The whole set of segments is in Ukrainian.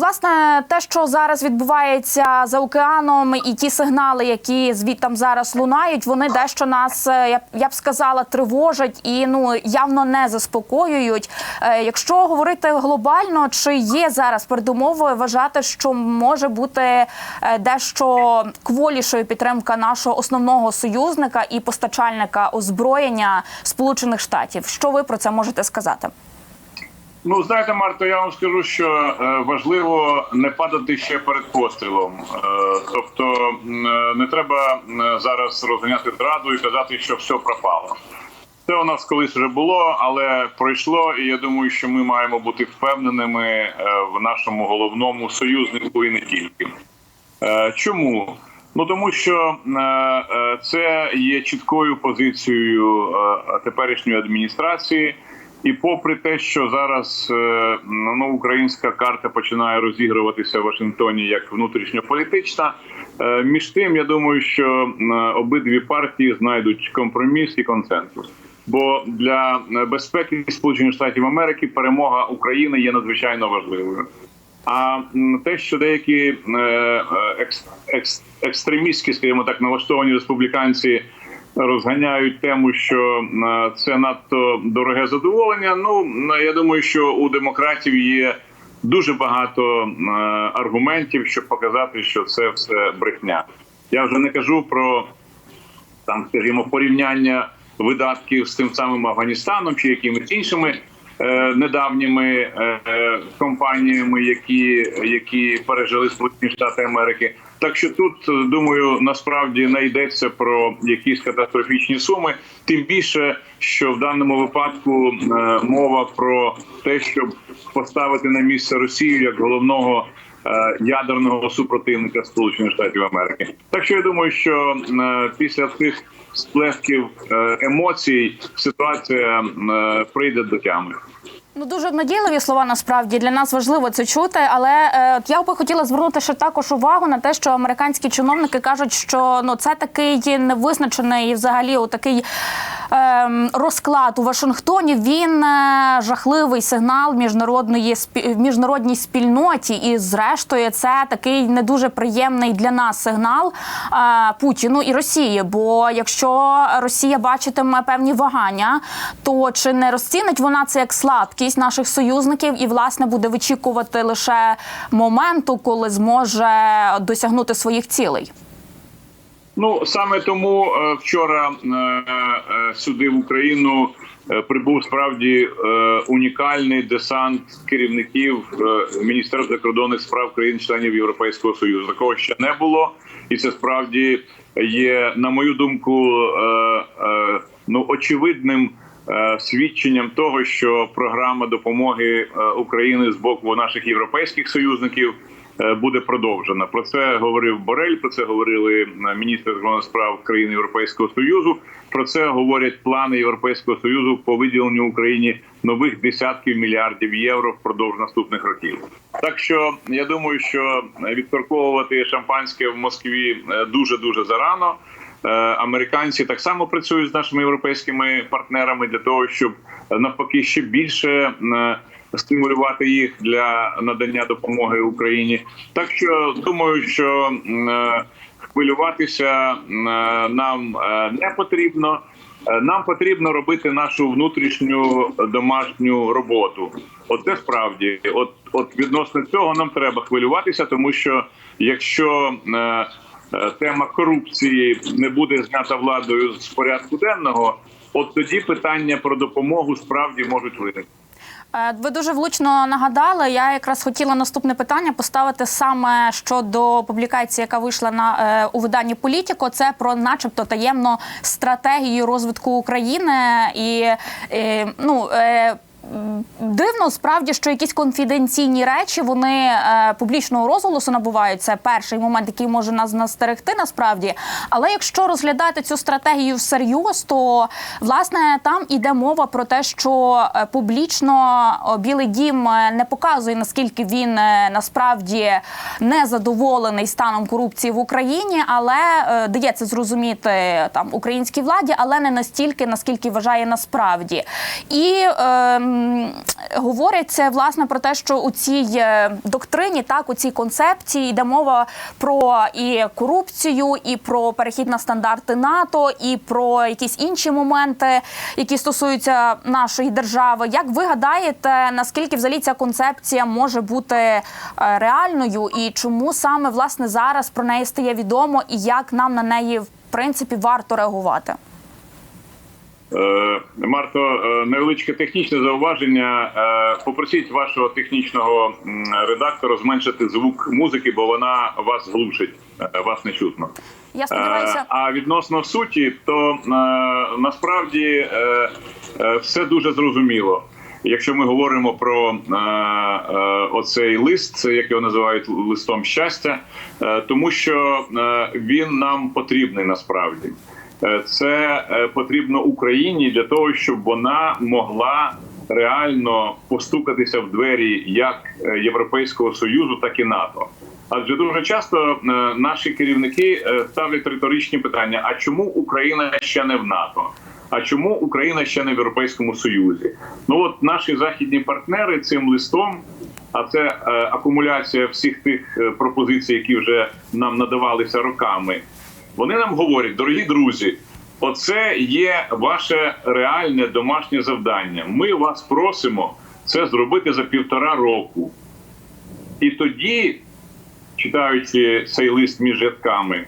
Власне, те, що зараз відбувається за океаном, і ті сигнали, які звідтам зараз лунають, вони дещо нас, е, я б- сказала, тривожать і ну явно не заспокоюють. Е, Якщо говорити глобально, чи є зараз передумовою вважати, що може бути е, дещо кволішою підтримка нашого основного союзника і постачальника озброєння Сполучених Штатів? Що ви про це можете сказати? Ну, знаєте, Марто, я вам скажу, що е, важливо не падати ще перед пострілом. Е, тобто е, не треба зараз розганяти зраду і казати, що все пропало. Це у нас колись вже було, але пройшло, і я думаю, що ми маємо бути впевненими в нашому головному союзнику і не тільки. Чому? Ну тому що це є чіткою позицією теперішньої адміністрації, і попри те, що зараз е, ну українська карта починає розігруватися в Вашингтоні як внутрішньополітична, е, між тим я думаю, що е, обидві партії знайдуть компроміс і консенсус. Бо для безпеки Сполучених Штатів Америки перемога України є надзвичайно важливою. А те, що деякі екс, екс, екстремістські, скажімо так, налаштовані республіканці розганяють тему, що е, це надто дороге задоволення. Ну я думаю, що у демократів є дуже багато е, аргументів, щоб показати, що це все брехня. Я вже не кажу про там, скажімо, порівняння видатків з тим самим Афганістаном чи якимись іншими недавніми е, е, компаніями, які, які пережили Сполучені Штати Америки. Так що тут е, думаю, насправді не йдеться про якісь катастрофічні суми, тим більше, що в даному випадку е, мова про те, щоб поставити на місце Росію як головного е, ядерного супротивника Сполучених Штатів Америки. Так що я думаю, що е, після цих сплесків е, емоцій ситуація е, прийде до тями. Ну дуже надійливі слова насправді для нас важливо це чути. Але е, я би хотіла звернути ще також увагу на те, що американські чиновники кажуть, що ну це такий невизначений взагалі такий е, розклад у Вашингтоні. Він е, жахливий сигнал міжнародної спі- міжнародній спільноті, і зрештою це такий не дуже приємний для нас сигнал е, Путіну і Росії. Бо якщо Росія бачитиме певні вагання, то чи не розцінить вона це як слабкість наших союзників і власне буде вичікувати лише моменту, коли зможе досягнути своїх цілей? Ну саме тому е, вчора е, е, сюди в Україну прибув справді унікальний десант керівників Міністерства закордонних справ країн-членів Європейського союзу. Такого ще не було, і це справді є, на мою думку, ну очевидним. Е, Свідченням того, що програма допомоги е, України з боку наших європейських союзників е, буде продовжена. Про це говорив Борель. Про це говорили е, міністр закордонних справ країн Європейського союзу. Про це говорять плани Європейського союзу по виділенню Україні нових десятків мільярдів євро впродовж наступних років. Так що я думаю, що відторковувати шампанське в Москві дуже дуже зарано. Е, Американці так само працюють з нашими європейськими партнерами для того, щоб е, навпаки ще більше е, стимулювати їх для надання допомоги Україні. Так що думаю, що хвилюватися нам не потрібно. Нам потрібно робити нашу внутрішню домашню роботу. Оце справді, от от відносно цього нам треба хвилюватися, тому що якщо тема корупції не буде знята владою з порядку денного, от тоді питання про допомогу справді можуть виникнути. Е, Ви дуже влучно нагадали. Я якраз хотіла наступне питання поставити саме щодо публікації, яка вийшла на е, у виданні Політіко. Це про, начебто, таємну стратегію розвитку України і е, ну. Дивно справді, що якісь конфіденційні речі вони е, публічного розголосу набувають. Це перший момент, який може нас настерегти насправді. Але якщо розглядати цю стратегію всерйоз, то власне там іде мова про те, що е, публічно Білий Дім е, не показує наскільки він насправді не задоволений станом корупції в Україні, але дає це зрозуміти там українській владі, але не настільки, наскільки вважає насправді. І е, говориться власне про те, що у цій е, доктрині, так у цій концепції йде мова про і корупцію, і про перехід на стандарти НАТО, і про якісь інші моменти, які стосуються нашої держави. Як ви гадаєте, наскільки взагалі ця концепція може бути е, реальною, і чому саме власне зараз про неї стає відомо, і як нам на неї в принципі варто реагувати? Е, Марто, е, невеличке технічне зауваження. Е, Попросіть вашого технічного редактора зменшити звук музики, бо вона вас глушить, вас не чутно. Я сподіваюся. А відносно суті, то насправді все дуже зрозуміло. Якщо ми говоримо про е, е, оцей лист, це як його називають листом щастя, е, тому що е, він нам потрібний насправді. Е, Це е, потрібно Україні для того, щоб вона могла реально постукатися в двері як е, Європейського союзу, так і НАТО. Адже дуже часто наші керівники ставлять риторичні питання: а чому Україна ще не в НАТО? А чому Україна ще не в Європейському Союзі? Ну от наші західні партнери цим листом, а це акумуляція всіх тих пропозицій, які вже нам надавалися роками. Вони нам говорять, дорогі друзі, оце є ваше реальне домашнє завдання. Ми вас просимо це зробити за півтора року. І тоді, читаючи цей лист між рядками,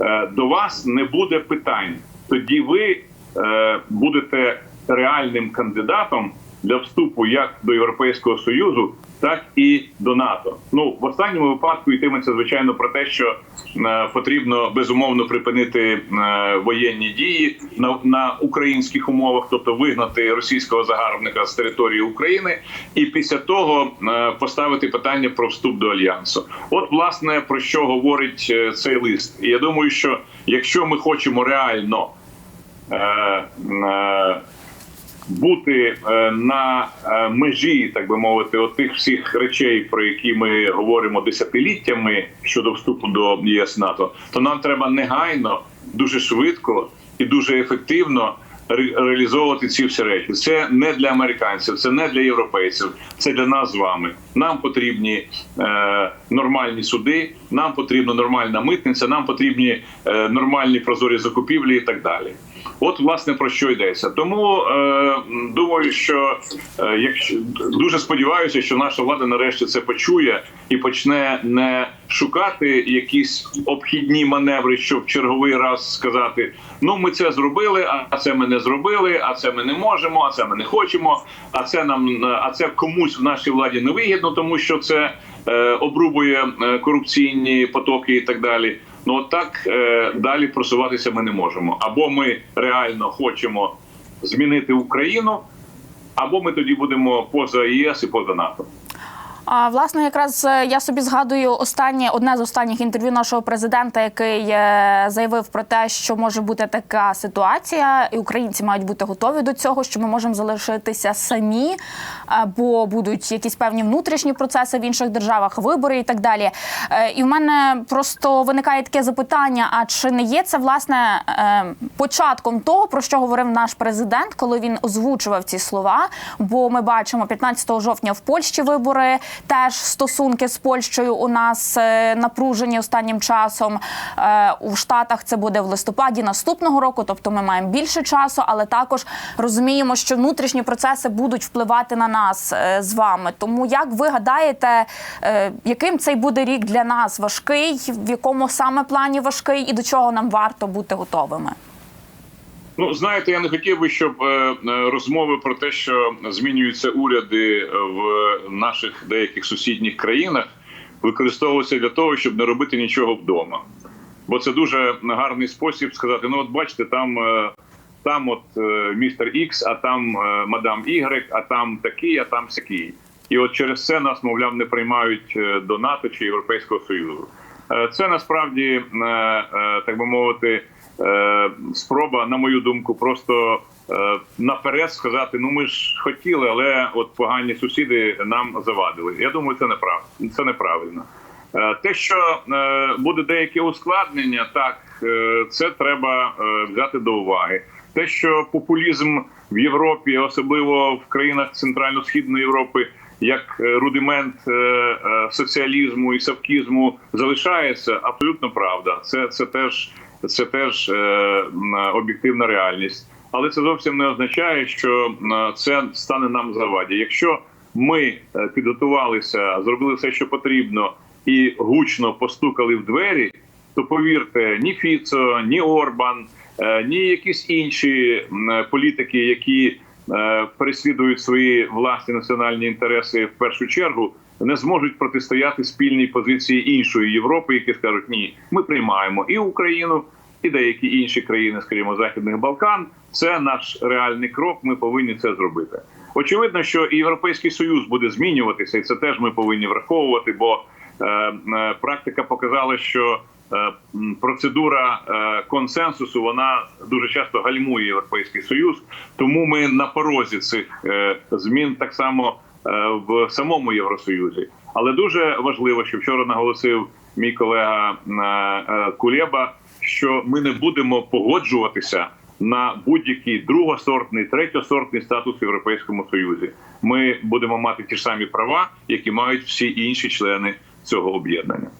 е, до вас не буде питань. Тоді ви е, будете реальним кандидатом для вступу як до Європейського Союзу, так і до НАТО. Ну в останньому випадку йтиметься звичайно про те, що е, потрібно безумовно припинити е, воєнні дії на, на українських умовах, тобто вигнати російського загарбника з території України, і після того е, поставити питання про вступ до альянсу. От власне про що говорить е, цей лист. І я думаю, що якщо ми хочемо реально е, е, бути е, на е, межі, так би мовити, от тих всіх речей, про які ми говоримо десятиліттями щодо вступу до ЄС НАТО, то нам треба негайно, дуже швидко і дуже ефективно реалізовувати ці всі речі. Це не для американців, це не для європейців, це для нас з вами. Нам потрібні е, нормальні суди, нам потрібна нормальна митниця, нам потрібні е, нормальні прозорі закупівлі і так далі. От власне про що йдеться. Тому е, думаю, що е, якщо дуже сподіваюся, що наша влада нарешті це почує і почне не шукати якісь обхідні маневри, щоб черговий раз сказати: ну ми це зробили, а це ми не зробили, а це ми не можемо, а це ми не хочемо. А це нам а це комусь в нашій владі не вигідно, тому що це е, обрубує е, корупційні потоки і так далі. Ну от так е, далі просуватися ми не можемо. Або ми реально хочемо змінити Україну, або ми тоді будемо поза ЄС і поза НАТО. А власне, якраз е, я собі згадую останнє одне з останніх інтерв'ю нашого президента, який е, заявив про те, що може бути така ситуація, і українці мають бути готові до цього, що ми можемо залишитися самі, бо будуть якісь певні внутрішні процеси в інших державах, вибори і так далі. Е, І в мене просто виникає таке запитання: а чи не є це власне початком того, про що говорив наш президент, коли він озвучував ці слова? Бо ми бачимо 15 жовтня в Польщі вибори. Теж стосунки з Польщею у нас е, напружені останнім часом. Е, У Штатах це буде в листопаді наступного року, тобто ми маємо більше часу, але також розуміємо, що внутрішні процеси будуть впливати на нас е, з вами. Тому як ви гадаєте, яким цей буде рік для нас важкий, в якому саме плані важкий, і до чого нам варто бути готовими? Ну, знаєте, я не хотів би, щоб е, е, розмови про те, що змінюються уряди в наших деяких сусідніх країнах, використовувалися для того, щоб не робити нічого вдома. Бо це дуже гарний спосіб сказати: ну, от бачите, там, е, там от е, містер Ікс, а там е, мадам Ігрек, а там такий, а там сякий. І от через це нас, мовляв, не приймають е, до НАТО чи Європейського Союзу. Е, Це насправді, е, е, так би мовити, е, спроба, на мою думку, просто е, наперед сказати: ну ми ж хотіли, але от погані сусіди нам завадили. Я думаю, це неправ... це неправильно. Е, Те, що е, буде деяке ускладнення, так е, це треба е, взяти до уваги. те, що популізм в Європі, особливо в країнах Центрально-Східної Європи, як е, рудимент е, е, соціалізму і савкізму залишається, абсолютно правда. Це, це теж це теж е, об'єктивна реальність. Але це зовсім не означає, що це стане нам заваді. Якщо ми е, підготувалися, зробили все, що потрібно, і гучно постукали в двері, то повірте, ні Фіцо, ні Орбан, е, ні якісь інші політики, які переслідують свої власні національні інтереси в першу чергу, не зможуть протистояти спільній позиції іншої Європи, які скажуть ні, ми приймаємо і Україну, і деякі інші країни, скажімо, західних Балкан. Це наш реальний крок. Ми повинні це зробити. Очевидно, що і європейський союз буде змінюватися, і це теж ми повинні враховувати. Бо е, е, практика показала, що е, процедура е, консенсусу вона дуже часто гальмує європейський союз. Тому ми на порозі цих е, змін так само в самому Євросоюзі. Але дуже важливо, що вчора наголосив мій колега е, е, Кулеба, що ми не будемо погоджуватися на будь-який другосортний, третьосортний статус в Європейському Союзі. Ми будемо мати ті ж самі права, які мають всі інші члени цього об'єднання.